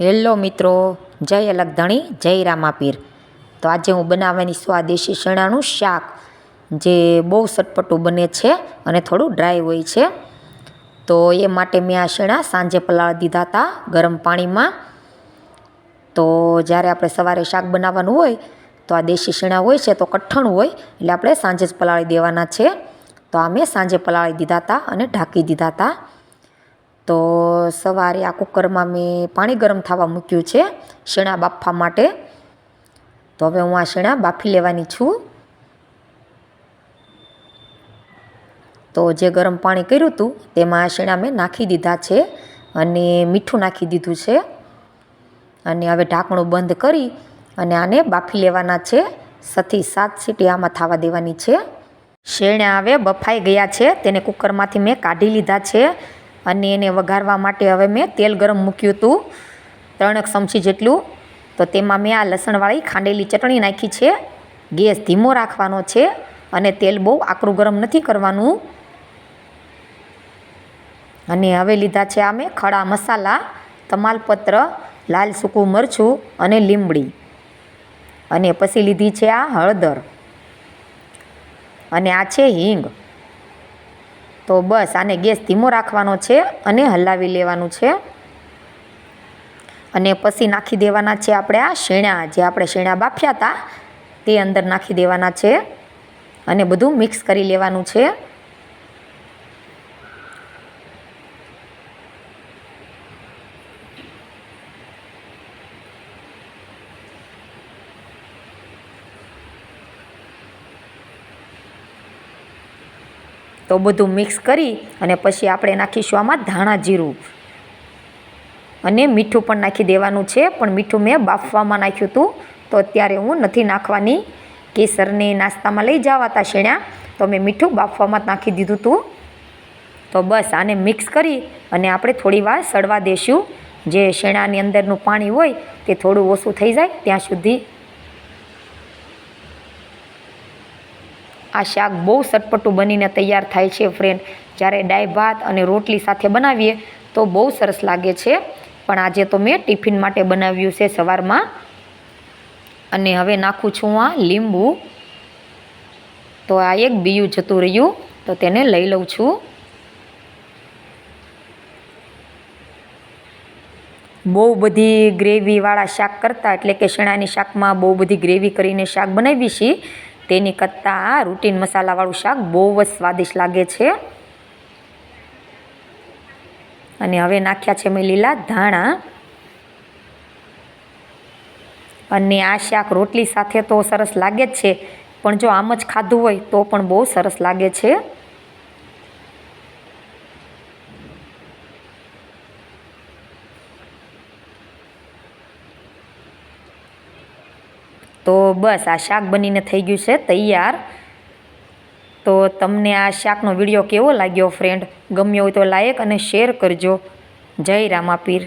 Hello મિત્રો, જય અલગધણી, જય રામાપીર. તો આજે હું બનાવવાની સ્વાદેશી શેણાનું શાક, જે બહુ સટપટું બને છે અને થોડું ડ્રાય હોય છે. તો એ માટે મેં આ શેણા સાંજે પલાળી દીધા હતા ગરમ પાણીમાં. તો જ્યારે આપણે સવારે શાક બનાવવાનું હોય, તો આ દેશી શેણા હોય છે, તો કઠણ હોય, એટલે આપણે સાંજે જ પલાળી દેવાના છે. તો આ મેં સાંજે પલાળી દીધા હતા અને ઢાંકી દીધા હતા. તો સવારે આ કુકરમાં મેં પાણી ગરમ થવા મૂક્યું છે શેણા બાફવા માટે. તો હવે હું આ શેણા બાફી લેવાની છું. તો જે ગરમ પાણી કર્યું હતું તેમાં આ શેણા મેં નાખી દીધા છે અને મીઠું નાખી દીધું છે. અને હવે ઢાંકણું બંધ કરી અને આને બાફી લેવાના છે. સથી સાત સીટી આમાં થવા દેવાની છે. શેણા હવે બફાઈ ગયા છે. તેને કુકરમાંથી મેં કાઢી લીધા છે. અને એને વઘારવા માટે હવે મેં તેલ ગરમ મૂક્યું હતું, ત્રણેક ચમચી જેટલું. તો તેમાં મેં આ લસણવાળી ખાંડેલી ચટણી નાખી છે, ગેસ ધીમો રાખવાનો છે અને તેલ બહુ આકરું ગરમ નથી કરવાનું. અને હવે લીધા છે આ મેં ખડા મસાલા, તમાલપત્ર, લાલ સૂકું મરચું અને લીમડી અને પછી લીધી છે આ હળદર. અને આ છે હિંગ. તો બસ આને ગેસ ધીમો રાખવાનો છે અને હલાવી લેવાનું છે. અને પછી નાખી દેવાના છે આપણે આ શેણા, જે આપણે શેણા બાફ્યા હતા, તે અંદર નાખી દેવાના છે. અને બધું મિક્સ કરી લેવાનું છે. તો બધું મિક્સ કરી અને પછી આપણે નાખીશું આમાં ધાણા જીરું. અને મીઠું પણ નાખી દેવાનું છે, પણ મીઠું મેં બાફવામાં નાખ્યું હતું. તો અત્યારે હું નથી નાખવાની. કેસરને નાસ્તામાં લઈ જવા હતા શેણા તો મેં મીઠું બાફવામાં નાખી દીધું હતું. તો બસ આને મિક્સ કરી અને આપણે થોડી વાર સડવા દેશું. જે શેણાની અંદરનું પાણી હોય તે થોડું ઓછું થઈ જાય ત્યાં સુધી આ શાક બહુ સટપટું બનીને તૈયાર થાય છે ફ્રેન્ડ જ્યારે ડાય ભાત અને રોટલી સાથે બનાવીએ તો બહુ સરસ લાગે છે. પણ આજે તો મેં ટિફિન માટે બનાવ્યું છે સવારમાં. અને હવે નાખું છું આ લીંબુ. તો આ એક બીયું જતું રહ્યું, તો તેને લઈ લઉં છું. બહુ બધી ગ્રેવીવાળા શાક કરતાં, એટલે કે શેણાની શાકમાં બહુ બધી ગ્રેવી કરીને શાક બનાવી છીએ. તેની કરતાં આ રૂટીન મસાલાવાળું શાક બહુ જ સ્વાદિષ્ટ લાગે છે. અને હવે નાખ્યા છે મેં લીલા ધાણા. અને આ શાક રોટલી સાથે તો સરસ લાગે જ છે. પણ જો આમ જ ખાધું હોય તો પણ બહુ સરસ લાગે છે. તો બસ, આ શાક બનીને થઈ ગયું છે, તૈયાર. તો તમને આ શાકનો વીડિયો કેવો લાગ્યો ફ્રેન્ડ ગમ્યો હોય તો લાઈક અને શેર કરજો. જય રામાપીર.